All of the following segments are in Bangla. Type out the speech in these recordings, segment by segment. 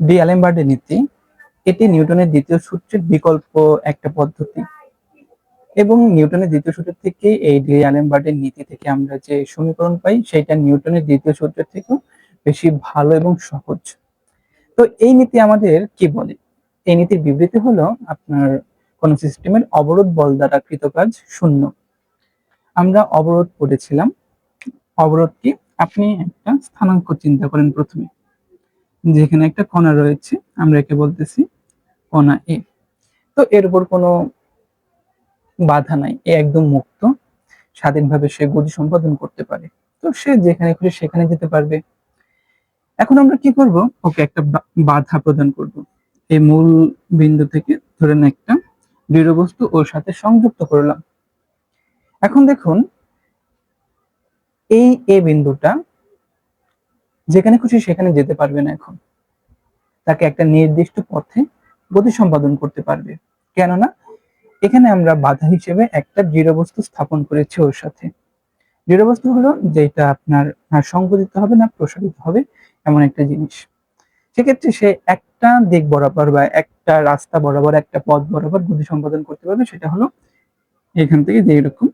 ডি অ্যালেমবার্ডের নীতি, এটি নিউটনের দ্বিতীয় সূত্রের বিকল্প একটা পদ্ধতি। এবং নিউটনের দ্বিতীয় সূত্র থেকে এই ডি অ্যালেমবার্ডের নীতি থেকে আমরা যে সমীকরণ পাই সেটা নিউটনের দ্বিতীয় সূত্রের থেকেও বেশি ভালো এবং সহজ। তো এই নীতি আমাদের কি বলে? এই নীতির বিবৃতি হলো আপনার কোন সিস্টেমের অবরোধ বল দ্বারা কৃত কাজ শূন্য। আমরা অবরোধ পড়েছিলাম। অবরোধ কি? আপনি একটা স্থানাঙ্ক চিন্তা করেন প্রথমে। যেখানে একটা কণা রয়েছে, আমরা একে বলতেছি কণা এ তো এর উপর কোনো বাধা নাই, এ একদম মুক্ত। স্বাধীনভাবে সে গতি সম্পাদন করতে পারে। তো সে যেখানে খুশি সেখানে যেতে পারবে। এখন আমরা কি করব? ওকে একটা বাধা প্রদান করব। এই মূল বিন্দু থেকে ধরেন একটা দৃঢ় বস্তু ওর সাথে সংযুক্ত করলাম। এখন দেখুন, এই এ বিন্দুটা যেখানে খুশি সেখানে যেতে পারবে না এখন। তাকে একটা নির্দিষ্ট পথে গতি সম্পাদন করতে পারবে। কেননা, এখানে আমরা বাধা হিসেবে একটা দৃঢ় বস্তু স্থাপন করেছি ওর সাথে। দৃঢ় বস্তু হলো যেটা আপনার সংকুচিত হবে, না প্রসারিত হবে এমন একটা জিনিস। সেক্ষেত্রে সে একটা দিক বরাবর বা একটা রাস্তা বরাবর, একটা পথ বরাবর গতি সম্পাদন করতে পারবে, সেটা হলো এখান থেকে যে এরকম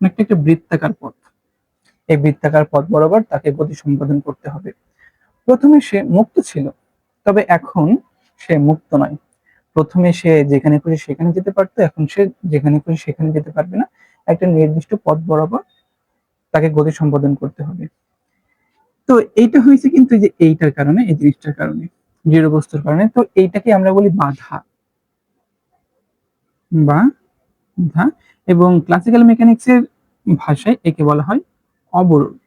অনেকটা একটা বৃত্তাকার পথ। এই বৃত্তাকার পথ বরাবর তাকে গতি সম্পাদন করতে হবে। প্রথমে সে মুক্ত ছিল, তবে এখন সে মুক্ত নয়। প্রথমে সে যেখানে খুশি সেখানে যেতে পারতো, এখন সে যেখানে খুশি সেখানে যেতে পারবে না। একটা নির্দিষ্ট পথ বরাবর তাকে গতি সম্পাদন করতে হবে। তো এইটা হয়েছে কিন্তু যে এইটার কারণে, এই জিনিসটার কারণে দৃঢ় বস্তুর কারণে। তো এইটাকে আমরা বলি বাধা। বা এবং ক্লাসিক্যাল মেকানিক্সের ভাষায় একে বলা হয় অবরোধ।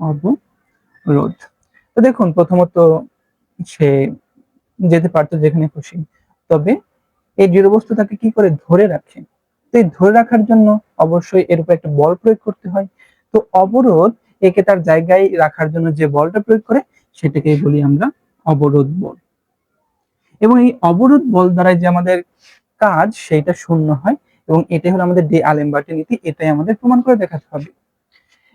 অবরোধ। তো দেখুন, প্রথমত সে যেতে পারতো যেখানে খুশি। তবে এই দৃঢ় বস্তু তাকে কি করে ধরে রাখে? তো এই ধরে রাখার জন্য অবশ্যই এর উপর একটা বল প্রয়োগ করতে হয়। তো অবরোধ একে তার জায়গায় রাখার জন্য যে বলটা প্রয়োগ করে সেটাকে বলি আমরা অবরোধ বল। এবং এই অবরোধ বল দ্বারা যে আমাদের কাজ, সেইটা শূন্য হয়। এবং এটাই হলো আমাদের ডে আলেমবার্টের নীতি, এটাই আমাদের প্রমাণ করে দেখাতে হবে।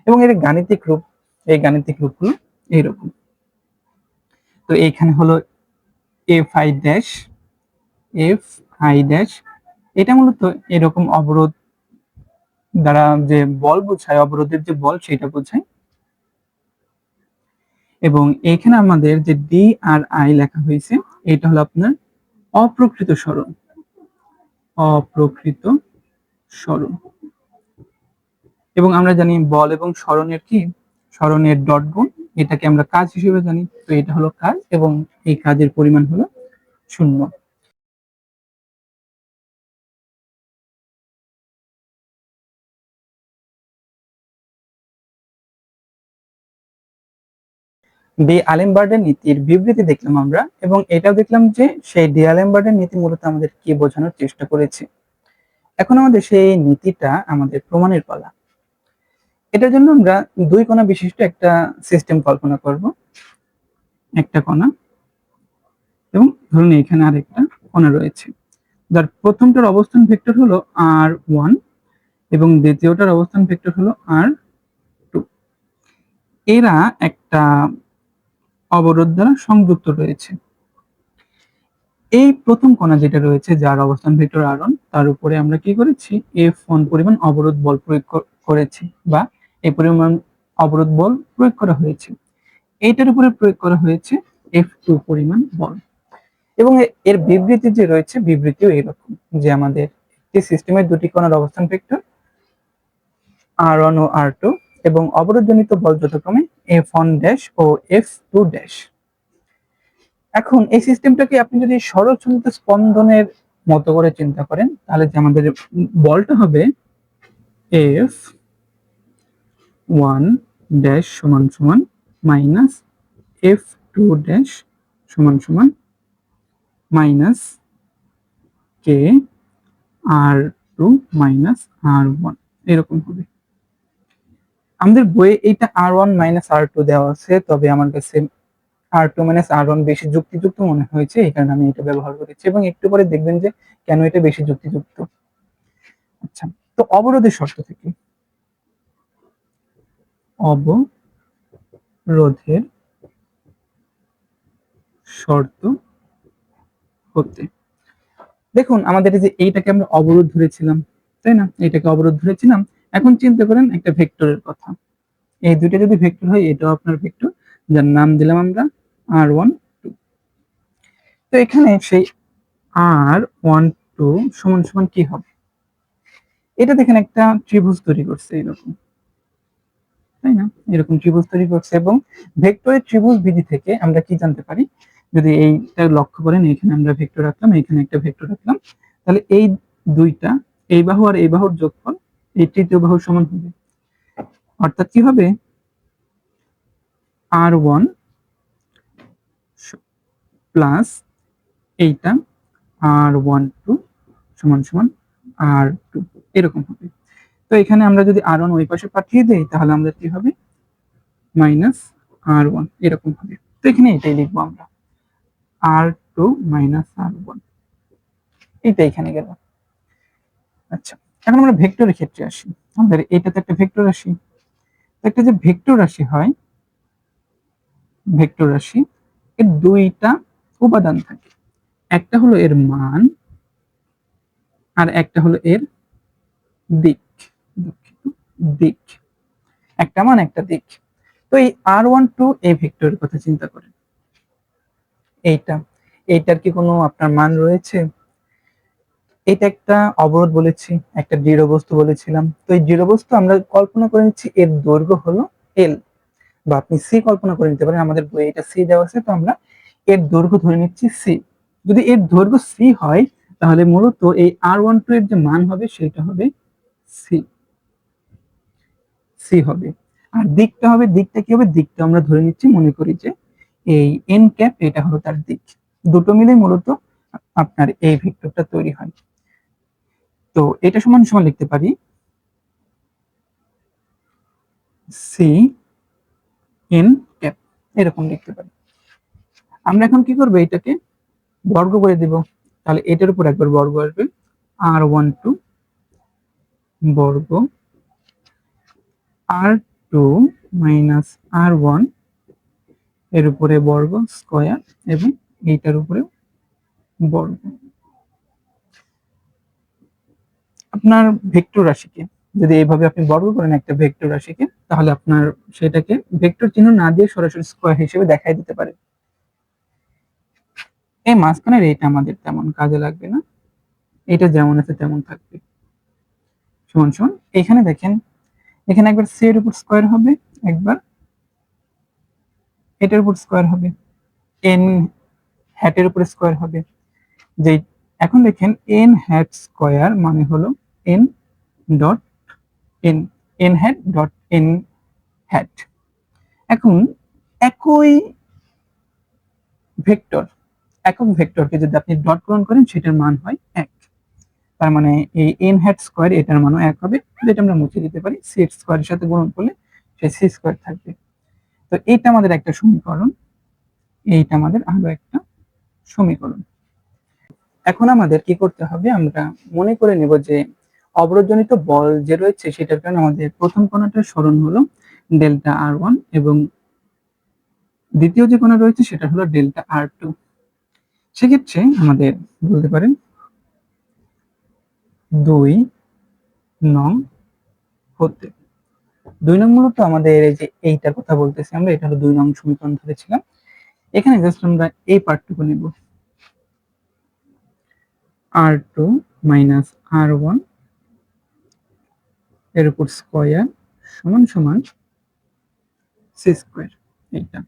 এবং এর গাণিতিক রূপ, এই গাণিতিক রূপ হলো এইরকম। তো এইখানে হলো F I dash F I dash এটা মূলত এরকম অবরোধ দ্বারা যে বল বোঝায়, অবরোধের যে বল সেটা বোঝায়। এবং এখানে আমাদের যে ডি আর আই লেখা হয়েছে, এটা হলো আপনার অপ্রকৃত সরণ অপ্রকৃত স্মরণ। এবং আমরা জানি বল এবং স্মরণের কি? স্মরণের ডট গুণ। এটাকে আমরা কাজ হিসেবে জানি। তো এটা হলো কাজ এবং এই কাজের পরিমাণ হলো শূন্য। ডি আলেমবার্ডের নীতির বিবৃতি দেখলাম আমরা এবং এটাও দেখলাম যে সেই ডি আলেমবার্ডের নীতি মূলত আমাদের কি বোঝানোর চেষ্টা করেছে। এখন আমাদের সেই নীতিটা আমাদের প্রমাণের পালা। এটার জন্য আমরা দুই কণা বিশিষ্ট একটা সিস্টেম কল্পনা করব। একটা কণা এবং ধরুন এখানে আরেকটা কণা রয়েছে। যার প্রথমটার অবস্থান ভেক্টর হলো আর ওয়ান এবং দ্বিতীয়টার অবস্থান ভেক্টর হলো আর টু এরা একটা অবরোধ দ্বারা সংযুক্ত রয়েছে। এই প্রথম কণা যেটা রয়েছে, যার অবস্থান ভেক্টর আরন, তার উপরে আমরা কি করেছি? এফ ওয়ান পরিমাণ অবরোধ বল প্রয়োগ কর- করেছি বা এই পরিমাণ অবরোধ বল প্রয়োগ করা হয়েছে। এইটার উপরে প্রয়োগ করা হয়েছে এফ টু পরিমাণ বল। এবং এর বিবৃতি যে রয়েছে, বিবৃতিও এরকম যে আমাদের একটি সিস্টেমের দুটি কণার অবস্থান ভেক্টর আর ওয়ান ও আর টু এবং অবরোধজনিত বল যথাক্রমে এফ ওয়ান ড্যাশ ও এফ টু ড্যাশ এখন এই সিস্টেমটাকে আপনি যদি সরলচলিত স্পন্দনের মতো করে চিন্তা করেন, তাহলে যে আমাদের বলটা হবে এফ ওয়ান ড্যাশ সমান সমান মাইনাস এফ টু ড্যাশ সমান সমান minus K R two minus R one এরকম হবে। আমাদের বইয়ে এইটা R one minus R two দেওয়া আছে, তবে আমার কাছে R two minus R one বেশি যুক্তিযুক্ত মনে হয়েছে, এই কারণে আমি এটা ব্যবহার করেছি এবং একটু পরে দেখবেন যে কেন এটা বেশি যুক্তিযুক্ত। আচ্ছা তো অবরোধের শর্ত থেকে। অবরোধের শর্ত হতে। দেখুন, আমাদের যে এইটাকে আমরা অবরোধ ধরেছিলাম, তাই না? এটাকে অবরোধ ধরেছিলাম এখন চিন্তা করেন একটা ভেক্টরের কথা। এই দুইটা যদি ভেক্টর হয়, এটাও আপনার ভেক্টর, যার নাম দিলাম আমরা আর ওয়ান টু তো এখানে সেই আর ওয়ান টু সমান সমান কি হবে? এটা দেখেন একটা ত্রিভুজ তৈরি করছে এরকম। তাই না? এরকম ত্রিভুজ তৈরি করছে এবং ভেক্টরের ত্রিভুজ বিধি থেকে আমরা কি জানতে পারি? যদি এইটা লক্ষ্য করেন, এখানে আমরা ভেক্টর রাখলাম, এখানে একটা ভেক্টর রাখলাম। তাহলে এই দুইটা, এই বাহু আর এই বাহুর যোগফল এই তৃতীয় বাহুর সমান হবে। অর্থাৎ কি হবে? আর ওয়ান প্লাস এইটা আর ওয়ান টু সমান সমান আর টু এরকম হবে। তো এখানে আমরা যদি আর ওয়ান ওই পাশে পাঠিয়ে দেই, তাহলে আমাদের কি হবে? মাইনাস আর ওয়ান এরকম হবে। তো এখানে এটাই লিখব আমরা। R two minus R one এইটা এখানে গেল। আচ্ছা। এখন আমরা ভেক্টরের ক্ষেত্রে আসি। আমাদের এটাতে একটা ভেক্টর রাশি। একটা যে ভেক্টর রাশি হয়, ভেক্টর রাশি, এর দুইটা উপাদান থাকে। একটা হলো এর মান, আর একটা হলো এর দিক, দুঃখিত, দিক। একটা মান, একটা দিক। তো এই আর ওয়ান টু এই ভেক্টরের কথা চিন্তা করেন। এইটা, এইটার কি কোনো আপনার মান রয়েছে? এটা একটা অবরোধ বলেছি, একটা দৃঢ় বস্তু বলেছিলাম। তো এই দৃঢ় বস্তু আমরা কল্পনা করে নিচ্ছি, এর দৈর্ঘ্য হলো এল বা আপনি সি কল্পনা করে নিতে পারেন, আমাদের বইয়ে এটা সি দেওয়া আছে, তো আমরা এর দৈর্ঘ্য ধরে নিচ্ছি সি যদি এর দৈর্ঘ্য সি হয়, তাহলে মূলত এই আর ওয়ান টু এর যে মান হবে, সেটা হবে সি সি হবে। আর দিকটা হবে, দিকটা কি হবে? দিকটা আমরা ধরে নিচ্ছি, মনে করি যে এই এন ক্যাপ, এটা হলো তার দিক। দুটো মিলে মূলত আপনার এই ভেক্টরটা তৈরি হয়। তো এটা সমান সমান লিখতে পারি সি এন ক্যাপ এরকম লিখতে পারি। আমরা এখন কি করব এটাকে? বর্গ করে দিব। তাহলে এটার উপর একবার বর্গ আসবে। আর ওয়ান টু বর্গ আর টু মাইনাস আর ওয়ানের উপরে বর্গ স্কোয়ার এবং এইটার উপরে বর্গ। আপনার ভেক্টর রাশিকে, যদি এইভাবে আপনি বর্গ করেন একটা ভেক্টর রাশিকে, তাহলে আপনার সেটাকে ভেক্টর চিহ্ন না দিয়ে সরাসরি স্কোয়ার হিসেবে দেখাই দিতে পারে। এই মাঝখানের এইটা আমাদের তেমন কাজে লাগবে না। এটা যেমন আছে তেমন থাকবে। সমান সমান, এখানে দেখেন, এখানে একবার সি এর উপর স্কোয়ার হবে, একবার এটার উপর স্কোয়ার হবে এন হ্যাটের উপর স্কোয়ার হবে। যে এখন দেখেন এন হ্যাট স্কোয়ার মানে হলো N dot N N hat dot N hat এখন একই ভেক্টর একক ভেক্টরকে যদি আপনি ডট পূরণ করেন, সেটার মান হয় এক। তার মানে এই এন হ্যাট স্কোয়ার এটার মানও এক হবে। যেটা আমরা মুছে দিতে পারি সি স্কোয়ারের সাথে গুণন করলে সেই সি স্কোয়ার থাকবে। তো এইটা আমাদের একটা সমীকরণ। এইটা আমাদের আরও একটা সমীকরণ। এখন আমাদের কি করতে হবে? আমরা মনে করে নেব যে অবরোধজনিত বল যে রয়েছে সেটার কারণে আমাদের প্রথম কণাটার স্মরণ হলো ডেল্টা আর ওয়ান এবং দ্বিতীয় যে কণা রয়েছে সেটা হলো ডেল্টা আর টু সেক্ষেত্রে আমাদের বলতে পারেন দুই নং হতে। দুই নং মূলত আমাদের এই যে এইটার কথা বলতেছি আমরা, এটা হলো দুই নং সমীকরণ ধরেছিলাম এখানে জাস্ট আমরা এই পার্টটুকু নেব। R two minus R one এর উপর স্কোয়ার সমান সমান সি স্কোয়ার এইটা।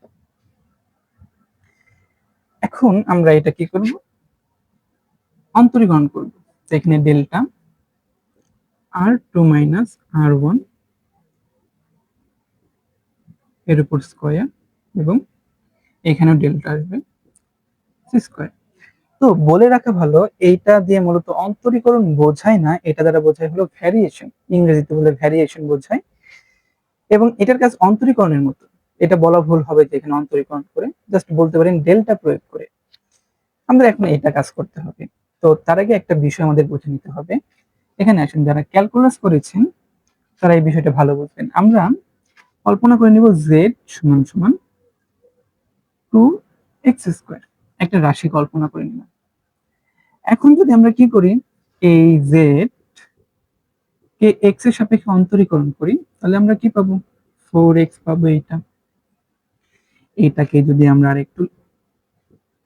এখন আমরা এটা কি করব? অন্তরীকরণ করব। এখানে delta R two minus R ওয়ানের উপর স্কোয়ার এবং এখানেও ডেল্টা আসবে সি স্কোয়ার তো বলে রাখা ভালো, এইটা দিয়ে মূলত অন্তরীকরণ বোঝায় না, এটা দ্বারা বোঝায় হলো ভ্যারিয়েশন ইংরেজিতে বলে ভ্যারিয়েশন বোঝায়। এবং এটার কাজ অন্তরীকরণের মতো। এটা বলা ভুল হবে যে এখানে অন্তরীকরণ করে জাস্ট বলতে পারেন ডেল্টা প্রয়োগ করে। আমরা এখন এটা কাজ করতে হবে। তো তার আগে একটা বিষয় আমাদের বুঝে নিতে হবে। এখানে আসেন, যারা ক্যালকুলাস করেছেন, তারা এই বিষয়টা ভালো বুঝবেন। আমরা কল্পনা করে নিব জেড সমান সমান টু এক্স স্কোয়ার একটা রাশি কল্পনা করে নিলাম। এখন যদি আমরা কি করি? এই জেড কে এক্সের সাপেক্ষে অন্তরীকরণ করি, তাহলে আমরা কি পাবো? ফোর এক্স পাবো এইটা। এটাকে যদি আমরা আর একটু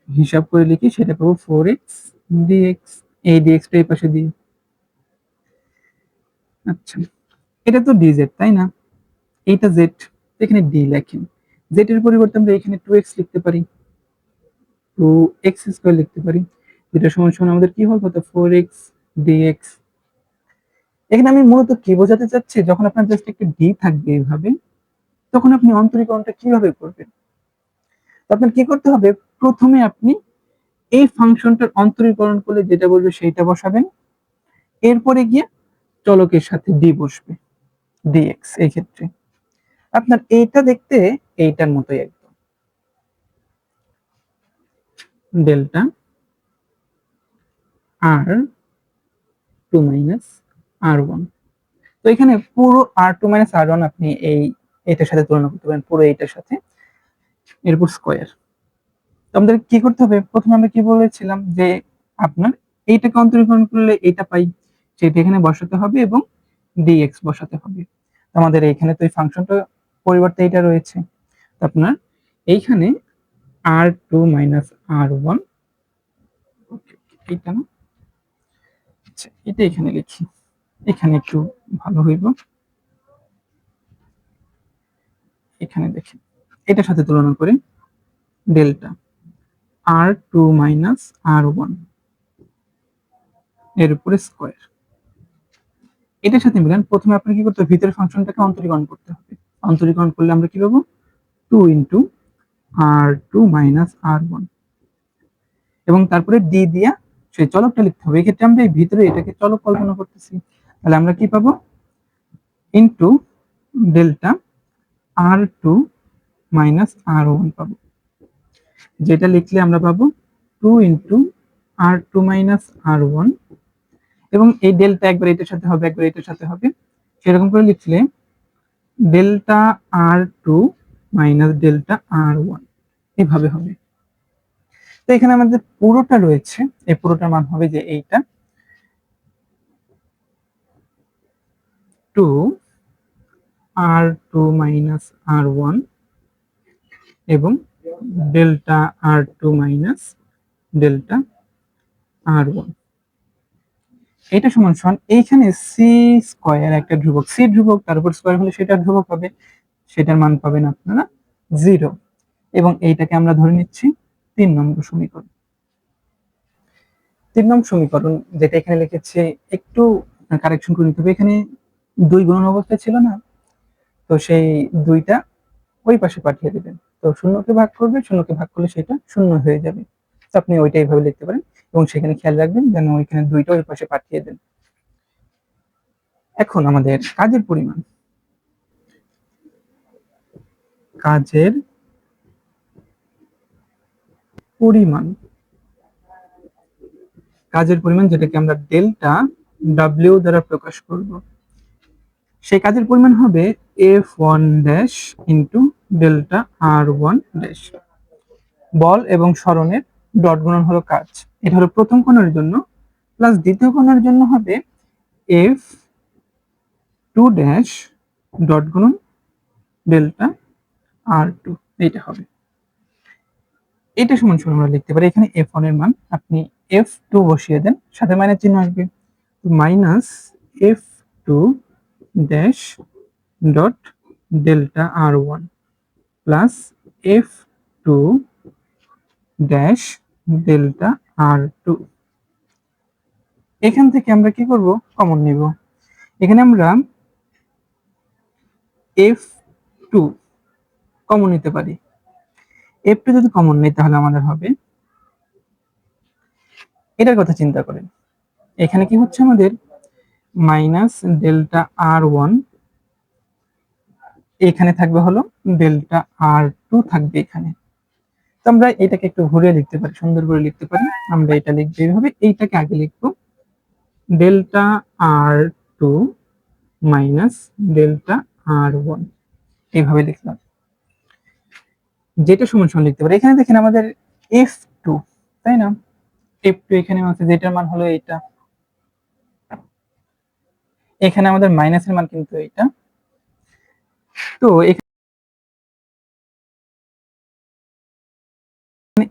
হিসাব করে লিখি, সেটা পাবো ফোর এক্স ডিএক্স এই ডিএক্সটা এই পাশে দিই আচ্ছা এটা তো ডিজেড তাই না? এইটা জেড এখানে ডি লেখেন জেড এর পরিবর্তে আমরা এখানে টু এক্স লিখতে পারি। টু এক্স স্কোয়ার লিখতে পারি। যেটা সমান সমান আমাদের কি হবে? ফোর এক্স ডিএক্স এখানে আমি মূলত কি বোঝাতে চাচ্ছি? যখন আপনার জাস্ট একটা ডি থাকবে এইভাবে, তখন আপনি অন্তরীকরণটা কীভাবে করবেন? আপনার কি করতে হবে? প্রথমে আপনি এই ফাংশনটার অন্তরীকরণ করলে যেটা বলবে সেইটা বসাবেন। এরপরে গিয়ে চলকের সাথে ডি বসবে ডিএক্স এই ক্ষেত্রে। আপনার এইটা দেখতে এইটার মতোই একদম। Delta R two minus R one. তো এখানে পুরো R two minus R one আপনি এই এটার সাথে তুলনা করতে পারেন, পুরো এইটার সাথে। এরপর স্কোয়ার। তো আমাদের কি করতে হবে? প্রথমে আমরা কি বলেছিলাম যে আপনার এইটাকে অন্তরীকরণ করলে এইটা পাই, সেটা এখানে বসাতে হবে এবং ডিএক্স বসাতে হবে। আমাদের এইখানে তো এই ফাংশনটা পরিবর্তে এটা রয়েছে। আপনার এইখানে R two minus R one এইটা না আচ্ছা এটা এখানে লিখি। এখানে একটু ভালো হইব। এখানে দেখি। এটার সাথে তুলনা করি। Delta R two minus R ওয়ানের উপরে স্কোয়ার এটার সাথে মিলান, প্রথমে আপনার কি করতে হবে? ভিতরের ফাংশনটাকে অন্তরীকরণ করতে হবে। অন্তরীকরণ করলে আমরা কি পাবো? Two into R two minus R one এবং তারপরে ডি দিয়া সেই চলকটা লিখতে হবে। এক্ষেত্রে আমরা এই ভিতরে এটাকে চলক কল্পনা করতেছি। তাহলে আমরা কি পাবো? Into delta R two minus R one পাবো। যেটা লিখলে আমরা পাবো two into R two minus R one এবং এই ডেল্টা একবার এটার সাথে হবে, একবার এটার সাথে হবে। সেরকম করে লিখলে delta R two minus delta R one. এভাবে হবে। তো এখানে আমাদের পুরোটা রয়েছে। এই পুরোটার মান হবে যে এইটা। Two R two minus R one এবং delta R two minus delta R one. এটা সমান সমান এইখানে সি স্কোয়ার একটা ধ্রুবক। সি ধ্রুবক, তার উপর স্কোয়ার হলে সেটা ধ্রুবক হবে। সেটার মান পাবেন আপনারা জিরো এবং এইটাকে আমরা ধরে নিচ্ছি তিন নম্বর সমীকরণ। তিন নম্বর সমীকরণ যেটা এখানে লিখেছে, একটু কারেকশন করে নিতে হবে। এখানে দুই গুণন অবস্থায় ছিল না, তো সেই দুইটা ওই পাশে পাঠিয়ে দেবেন। তো শূন্যকে ভাগ করবে, শূন্যকে ভাগ করলে সেটা শূন্য হয়ে যাবে। তো আপনি ওইটা এইভাবে লিখতে পারেন এবং সেখানে খেয়াল রাখবেন যেন ওইখানে দুইটা ওই পাশে পাঠিয়ে দেন। এখন আমাদের কাজের পরিমাণ। কাজের পরিমাণ। কাজের পরিমাণ যেটাকে আমরা ডেল্টা ডাব্লিউ দ্বারা প্রকাশ করব। সেই কাজের পরিমাণ হবে F one dash into delta R one dash বল এবং স্মরণের ডট গুণন হলো কাজ। এটা হলো প্রথম কোণের জন্য প্লাস দ্বিতীয় কোণের জন্য হবে এফ টু ড্যাশ ডট গুণন ডেল্টা আর টু এইটা হবে। এটা সমান সমান আমরা লিখতে পারি, এখানে এফ ওয়ানের মান, আপনি এফ টু বসিয়ে দেন, সাথে মাইনাস চিহ্ন আসবে। Minus F two dash dot delta R one plus F two dash delta R two এখান থেকে আমরা কি করব? কমন নিব। এখানে আমরা এফ টু কমন নিতে পারি। এফ টু যদি কমন নেই, তাহলে আমাদের হবে। এটার কথা চিন্তা করেন। এখানে কি হচ্ছে আমাদের? মাইনাস ডেল্টা আর ওয়ান এখানে থাকবে হলো ডেল্টা আর টু থাকবে এখানে। তো আমরা এটাকে একটু ঘুরে লিখতে পারি, সুন্দর করে লিখতে পারি। আমরা এটা লিখব এইভাবে, এইটাকে আগে লিখব। Delta R two minus delta R one এইভাবে লিখলাম। যেটা সমান সমান লিখতে পারি। এখানে দেখেন আমাদের এফ টু তাই না? এফ টু এখানে আছে, যেটার মান হলো এইটা। এখানে আমাদের মাইনাসের মান কিন্তু এইটা। তো এখানে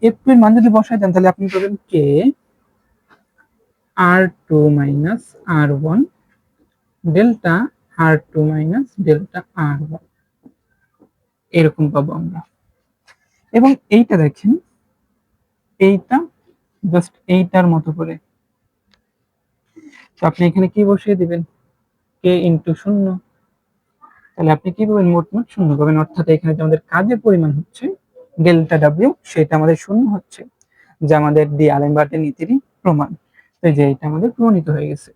এফ টু এর মান যদি বসাই দেন, তাহলে আপনি পাবেন K R two minus R one delta R two minus delta R one এরকম পাবো আমরা। এবং এইটা দেখেন, এইটা জাস্ট এইটার মতো করে। তো আপনি এখানে কি বসিয়ে দিবেন? কে ইন্টু শূন্য। তাহলে আপনি কি পাবেন? মোট মোট শূন্য পাবেন। অর্থাৎ এখানে যে আমাদের কাজের পরিমাণ হচ্ছে, ডেল্টা ডাব্লিউ সেটা আমাদের শূন্য হচ্ছে, যা আমাদের ডি আলেমবার্টের নীতিরই প্রমাণ। যে এটা আমাদের প্রমাণিত হয়ে গেছে।